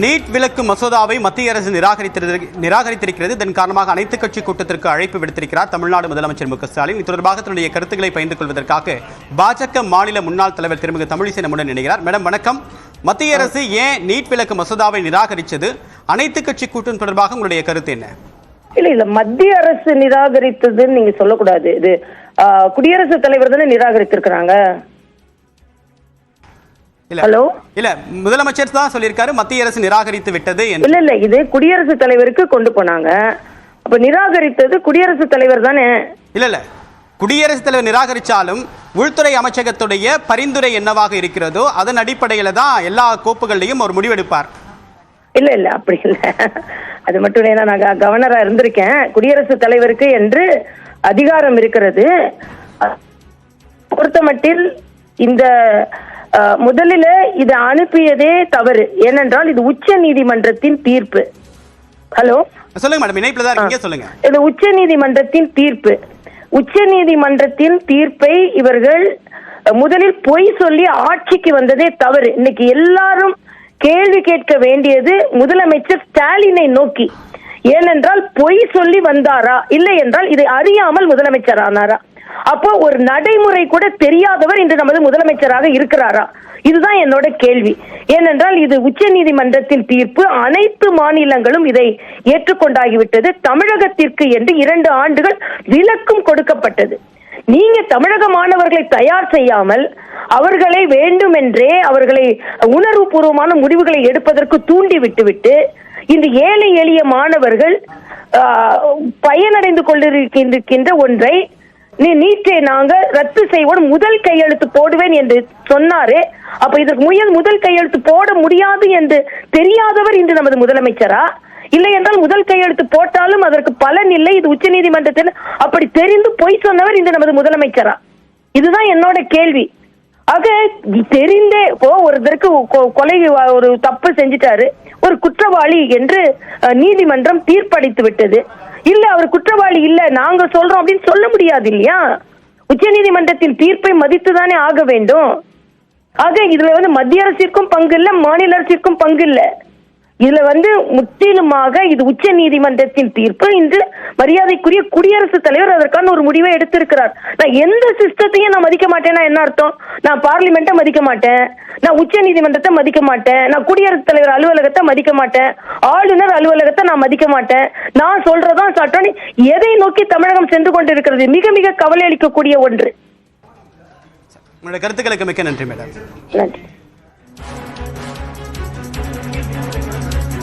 NEET விலக்கு மசோதாவை மத்திய அரசு நிராகரித்திரு- நிராகரித்திருக்கிறது. இதன் காரணமாக அனைத்து கட்சி கூட்டத்திற்கு அழைப்பு விடுத்திருக்கிறார் தமிழ்நாடு முதலமைச்சர் மு க ஸ்டாலின். இது தொடர்பாக தன்னுடைய கருத்துக்களை பகிர்ந்து கொள்வதற்காக பாஜக மாநில முன்னாள் தலைவர் திருமிகு தமிழிசை நம்முடன் இணைகிறார். மேடம் வணக்கம். மத்திய அரசு ஏன் நீட் விலக்கு மசோதாவை நிராகரித்தது? அனைத்து கட்சி கூட்டம் தொடர்பாக உங்களுடைய கருத்து என்ன? இல்ல இல்ல. மத்திய அரசு நிராகரித்ததுன்னு நீங்க சொல்லக்கூடாது. இது குடியரசுத் தலைவர் தானே நிராகரித்திருக்கிறாங்க. ஹலோ? இல்ல முதலமைச்சர் தான் சொல்லியிருக்காரு மத்திய அரசு நிராகரித்து விட்டது இல்ல இல்ல இது குடியரசுத் தலைவருக்கு கொண்டு போனாங்க. அப்ப நிராகரித்தது குடியரசுத் தலைவர் தானே? இல்ல இல்ல. குடியரசுத் தலைவர் நிராகரிச்சாலும் உள்துறை அமைச்சகத்துடைய பரிந்துரை என்னவாக இருக்கிறதோ அதன் அடிப்படையில தான் எல்லா கோப்புகள்லையும் ஒரு முடிவெடுப்பார். இல்ல இல்ல அப்படி இல்ல. அது மட்டும் இல்ல, நான் கவர்னரா இருந்திருக்கேன். குடியரசுத் தலைவருக்கு என்று அதிகாரம் இருக்கிறது. பொறுத்தமட்டில் இந்த முதலில இதை அனுப்பியதே தவறு. ஏனென்றால் இது உச்ச நீதிமன்றத்தின் தீர்ப்பு. ஹலோ? சொல்லுங்க மேடம் இணைப்புல தான் இருக்கீங்க சொல்லுங்க. இது உச்ச நீதிமன்றத்தின் தீர்ப்பு. உச்ச நீதிமன்றத்தின் தீர்ப்பை இவர்கள் முதலில் பொய் சொல்லி ஆட்சிக்கு வந்ததே தவறு. இன்னைக்கு எல்லாரும் கேள்வி கேட்க வேண்டியது முதலமைச்சர் ஸ்டாலினை நோக்கி. ஏனென்றால் பொய் சொல்லி வந்தாரா? இல்லை என்றால் இதை அறியாமல் முதலமைச்சர் ஆனாரா? அப்போ ஒரு நடைமுறை கூட தெரியாதவர் இன்று நமது முதலமைச்சராக இருக்கிறாரா? இதுதான் என்னோட கேள்வி. ஏனென்றால் இது உச்ச நீதிமன்றத்தின் தீர்ப்பு அனைத்து மாநிலங்களும் இதை ஏற்றுக்கொண்டாகிவிட்டது. தமிழகத்திற்கு என்று இரண்டு ஆண்டுகள் விலக்கும் கொடுக்கப்பட்டது. நீங்க தமிழக மாணவர்களை தயார் செய்யாமல் அவர்களை வேண்டுமென்றே அவர்களை உணர்வுபூர்வமான முடிவுகளை எடுப்பதற்கு தூண்டி விட்டுவிட்டு இந்த ஏழை எளிய மாணவர்கள் ஆஹ், பயனடைந்து கொண்டிருக்கின்ற ஒன்றை நீ நீட்டை நாங்க ரத்து செய்வோம். முதல் கையெழுத்து போடுவேன் என்று சொன்னாரு. அப்ப இதற்கு முயல் முதல் கையெழுத்து போட முடியாது என்று தெரியாதவர் இன்று நமது முதலமைச்சரா? இல்லை என்றால் முதல் கையெழுத்து போட்டாலும் அதற்கு பலன் இல்லை. இது உச்ச நீதிமன்றத்தில் அப்படி தெரிந்து பொய் சொன்னவர் இன்று நமது முதலமைச்சரா? இதுதான் என்னோட கேள்வி. ஆக தெரிந்தே இப்போ ஒருத்தருக்கு கொ- கொலை ஒரு தப்பு செஞ்சிட்டாரு. ஒரு குற்றவாளி என்று நீதிமன்றம் தீர்ப்பளித்து விட்டது. இல்ல அவர் குற்றவாளி இல்ல நாங்க சொல்றோம் அப்படின்னு சொல்ல முடியாது இல்லையா? உச்ச நீதிமன்றத்தின் தீர்ப்பை மதித்துதானே ஆக வேண்டும். ஆக இதுல வந்து மத்திய அரசிற்கும் பங்கு இல்ல மாநில அரசிற்கும் பங்கு இல்லை. இதுல வந்து முற்றிலுமாக இது உச்ச நீதிமன்றத்தின் தீர்ப்பு. இன்று மரியாதைக்குரிய குடியரசுத் தலைவர் அதற்கான ஒரு முடிவை எடுத்திருக்கிறார். நான் எந்த சிஸ்டத்தையும் நான் மதிக்க மாட்டேன்னா என்ன அர்த்தம்? நான் பார்லிமெண்ட்டை மதிக்க மாட்டேன். நான் உச்ச நீதிமன்றத்தை மதிக்க மாட்டேன். நான் குடியரசுத் தலைவர் அலுவலகத்தை மதிக்க மாட்டேன். ஆளுநர் அலுவலகத்தை நான் மதிக்க மாட்டேன். நான் சொல்றதான் சட்டம் எதை நோக்கி தமிழகம் சென்று கொண்டிருக்கிறது? மிக மிக கவலை அளிக்கக்கூடிய ஒன்று. கருத்துக்களுக்கு மிக்க நன்றி மேடம். நன்றி.